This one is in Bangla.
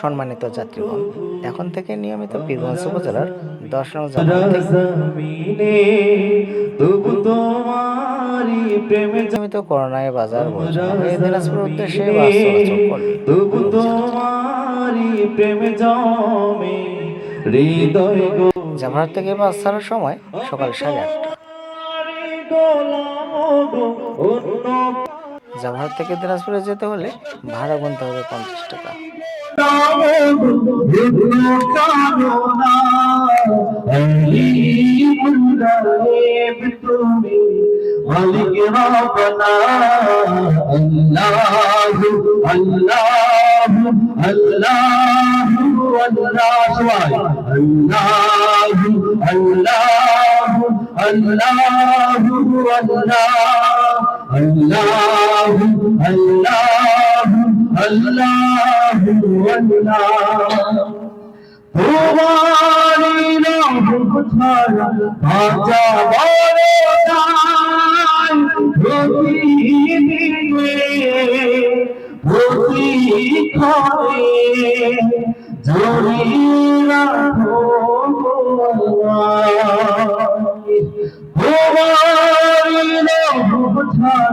সম্মানিত যাত্রীগণ এখন থেকে নিয়মিত পীরগঞ্জ উপজেলার দশ নং নিয়মিত করোনায় বাজার দিনাজপুর উদ্দেশ্যে বাস জামার থেকে বাস ছাড়ার সময় সকাল সাড়ে আটটা। জামাত থেকে দিনাজপুরে যেতে হলে ভাড়া গুনতে হবে পঞ্চাশ টাকা আল্লাহ আল্লাহ আল্লাহ আল্লাহ আল্লাহ আল্লাহ আল্লাহ তোমারি নাম ছাড়া বাঁচা বড় দান প্রতিদিনে প্রতি ক্ষণে জড়িয়ে রাখো